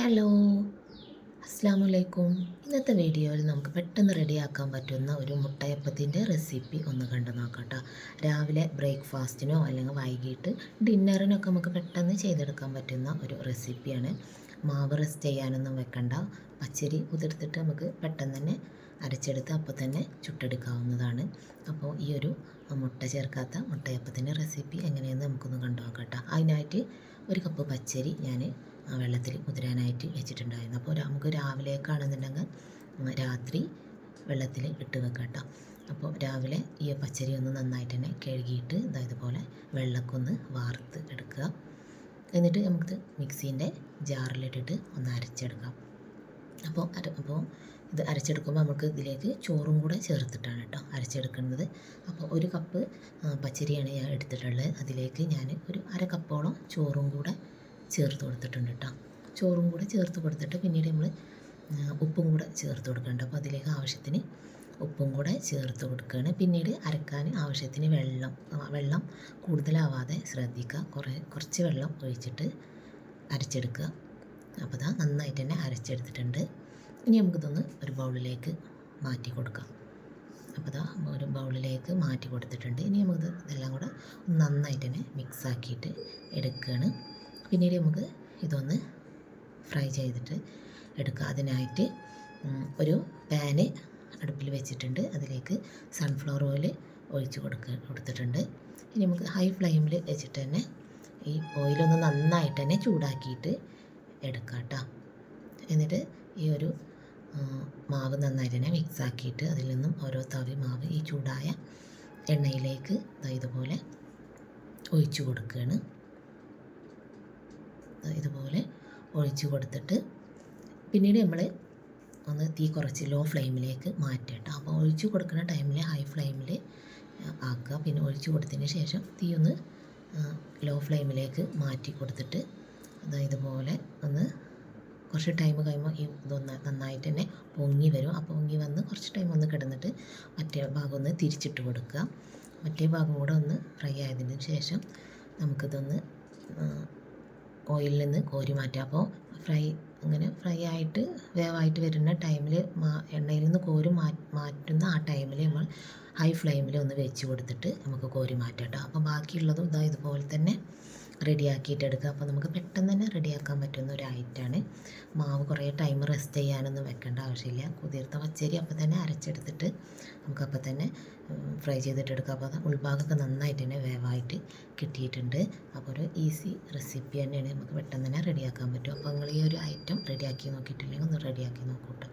Hello. അസ്സാം വലൈക്കും ഇന്നത്തെ വീഡിയോയിൽ നമുക്ക് പെട്ടെന്ന് റെഡിയാക്കാൻ പറ്റുന്ന ഒരു മുട്ടയപ്പത്തിന്റെ റെസിപ്പി ഒന്ന് കണ്ടു നോക്കട്ടോ. രാവിലെ ബ്രേക്ക്ഫാസ്റ്റിനോ അല്ലെങ്കിൽ വൈകിട്ട് ഡിന്നറിനൊക്കെ നമുക്ക് പെട്ടെന്ന് ചെയ്തെടുക്കാൻ പറ്റുന്ന ഒരു റെസിപ്പിയാണ്. മാവ് റെസ്റ്റ് ചെയ്യാനൊന്നും വെക്കണ്ട. പച്ചരി കുതിർത്തിട്ട് നമുക്ക് പെട്ടെന്ന് തന്നെ അരച്ചെടുത്ത് അപ്പോൾ തന്നെ ചുട്ടെടുക്കാവുന്നതാണ്. അപ്പോൾ ഈ ഒരു മുട്ട ചേർക്കാത്ത മുട്ടയപ്പത്തിന്റെ റെസിപ്പി എങ്ങനെയെന്ന് നമുക്കൊന്ന് കണ്ടു നോക്കട്ടോ. അതിനായിട്ട് ഒരു കപ്പ് പച്ചരി ഞാൻ വെള്ളത്തിൽ കുതിരാനായിട്ട് വെച്ചിട്ടുണ്ടായിരുന്നു. അപ്പോൾ നമുക്ക് രാവിലേക്കാണെന്നുണ്ടെങ്കിൽ രാത്രി വെള്ളത്തിൽ ഇട്ട് വെക്കാം അപ്പോൾ രാവിലെ ഈ പച്ചരി ഒന്ന് നന്നായിട്ട് തന്നെ കഴുകിയിട്ട് അതായത് ഇതുപോലെ വെള്ളക്കൊന്ന് വാർത്ത് എടുക്കുക. എന്നിട്ട് നമുക്ക് മിക്സീന്റെ ജാറിലിട്ടിട്ട് ഒന്ന് അരച്ചെടുക്കാം. അപ്പോൾ അര അപ്പോൾ ഇത് അരച്ചെടുക്കുമ്പോൾ നമുക്ക് ഇതിലേക്ക് ചോറും കൂടെ ചേർത്തിട്ടാണ് കേട്ടോ അരച്ചെടുക്കുന്നത്. അപ്പോൾ ഒരു കപ്പ് പച്ചരിയാണ് ഞാൻ എടുത്തിട്ടുള്ളത്. അതിലേക്ക് ഞാൻ ഒരു അര കപ്പോളം ചോറും കൂടെ ചേർത്ത് കൊടുത്തിട്ടുണ്ട് കേട്ടോ ചോറും കൂടെ ചേർത്ത് കൊടുത്തിട്ട് പിന്നീട് നമ്മൾ ഉപ്പും കൂടെ ചേർത്ത് കൊടുക്കുന്നുണ്ട് അപ്പോൾ അതിലേക്ക് ആവശ്യത്തിന് ഉപ്പും കൂടെ ചേർത്ത് കൊടുക്കുകയാണ് പിന്നീട് അരക്കാൻ ആവശ്യത്തിന് വെള്ളം വെള്ളം കൂടുതലാവാതെ ശ്രദ്ധിക്കുക. കുറേ കുറച്ച് വെള്ളം ഒഴിച്ചിട്ട് അരച്ചെടുക്കുക. അപ്പോൾ ഇതാ നന്നായിട്ട് തന്നെ അരച്ചെടുത്തിട്ടുണ്ട്. ഇനി നമുക്കിതൊന്ന് ഒരു ബൗളിലേക്ക് മാറ്റി കൊടുക്കാം. അപ്പോൾ ഇതാ ഒരു ബൗളിലേക്ക് മാറ്റി കൊടുത്തിട്ടുണ്ട്. ഇനി നമുക്ക് ഇതെല്ലാം കൂടെ നന്നായിട്ട് തന്നെ മിക്സാക്കിയിട്ട് എടുക്കുകയാണ്. പിന്നീട് നമുക്ക് ഇതൊന്ന് ഫ്രൈ ചെയ്തിട്ട് എടുക്കുക അതിനായിട്ട് ഒരു പാന് അടുപ്പിൽ വെച്ചിട്ടുണ്ട്. അതിലേക്ക് സൺഫ്ലവർ ഓയിൽ ഒഴിച്ച് കൊടുക്ക കൊടുത്തിട്ടുണ്ട്. ഇനി നമുക്ക് ഹൈ ഫ്ലെയിമിൽ വെച്ചിട്ട് തന്നെ ഈ ഓയിലൊന്ന് നന്നായിട്ട് തന്നെ ചൂടാക്കിയിട്ട് എടുക്കാം കേട്ടോ എന്നിട്ട് ഈ ഒരു മാവ് നന്നായിട്ട് തന്നെ മിക്സ് ആക്കിയിട്ട് അതിൽ നിന്നും ഓരോ തവി മാവ് ഈ ചൂടായ എണ്ണയിലേക്ക് ഇതുപോലെ ഒഴിച്ചു കൊടുക്കുകയാണ് ഇതുപോലെ ഒഴിച്ചു കൊടുത്തിട്ട് പിന്നീട് നമ്മൾ ഒന്ന് തീ കുറച്ച് ലോ ഫ്ലെയിമിലേക്ക് മാറ്റട്ടോ. അപ്പോൾ ഒഴിച്ചു കൊടുക്കുന്ന ടൈമിൽ ഹൈ ഫ്ലെയിമിൽ ആക്കുക. പിന്നെ ഒഴിച്ചു കൊടുത്തതിന് ശേഷം തീ ഒന്ന് ലോ ഫ്ലെയിമിലേക്ക് മാറ്റി കൊടുത്തിട്ട് അതായത് ഇതുപോലെ ഒന്ന് കുറച്ച് ടൈം കഴിയുമ്പോൾ ഈ ഇതൊന്ന് നന്നായിട്ട് തന്നെ പൊങ്ങി വരും. അപ്പോൾ പൊങ്ങി വന്ന് കുറച്ച് ടൈം ഒന്ന് കിടന്നിട്ട് മറ്റേ ഭാഗം ഒന്ന് തിരിച്ചിട്ട് കൊടുക്കുക. മറ്റേ ഭാഗം കൂടെ ഒന്ന് ഫ്രൈ ആയതിന് ശേഷം നമുക്കിതൊന്ന് ഓയിലിൽ നിന്ന് കോരി മാറ്റുക അപ്പോൾ ഫ്രൈ അങ്ങനെ ഫ്രൈ ആയിട്ട് വേവായിട്ട് വരുന്ന ടൈമിൽ എണ്ണയിൽ നിന്ന് കോരി മാറ്റുന്ന ആ ടൈമിൽ നമ്മൾ ഹൈ ഫ്ലെയിമിൽ ഒന്ന് വെച്ച് കൊടുത്തിട്ട് നമുക്ക് കോരി മാറ്റാം കേട്ടോ അപ്പോൾ ബാക്കിയുള്ളതും ഇതാ ഇതുപോലെ തന്നെ റെഡിയാക്കിയിട്ട് എടുക്കുക അപ്പോൾ നമുക്ക് പെട്ടെന്ന് തന്നെ റെഡിയാക്കാൻ പറ്റുന്ന ഒരു ഐറ്റമാണ്. മാവ് കുറേ ടൈം റെസ്റ്റ് ചെയ്യാനൊന്നും വെക്കേണ്ട ആവശ്യമില്ല. കുതിർത്ത പച്ചരി അപ്പോൾ തന്നെ അരച്ചെടുത്തിട്ട് നമുക്കപ്പോൾ തന്നെ ഫ്രൈ ചെയ്തിട്ട് എടുക്കാം അപ്പോൾ ഉൾഭാഗമൊക്കെ നന്നായിട്ട് തന്നെ വേവായിട്ട് കിട്ടിയിട്ടുണ്ട്. അപ്പോൾ ഒരു ഈസി റെസിപ്പി തന്നെയാണ് നമുക്ക് പെട്ടെന്ന് തന്നെ റെഡിയാക്കാൻ പറ്റും അപ്പോൾ നിങ്ങൾ ഈ ഒരു ഐറ്റം റെഡിയാക്കി നോക്കിയിട്ടില്ലെങ്കിൽ ഒന്ന് റെഡിയാക്കി നോക്കൂട്ടോ.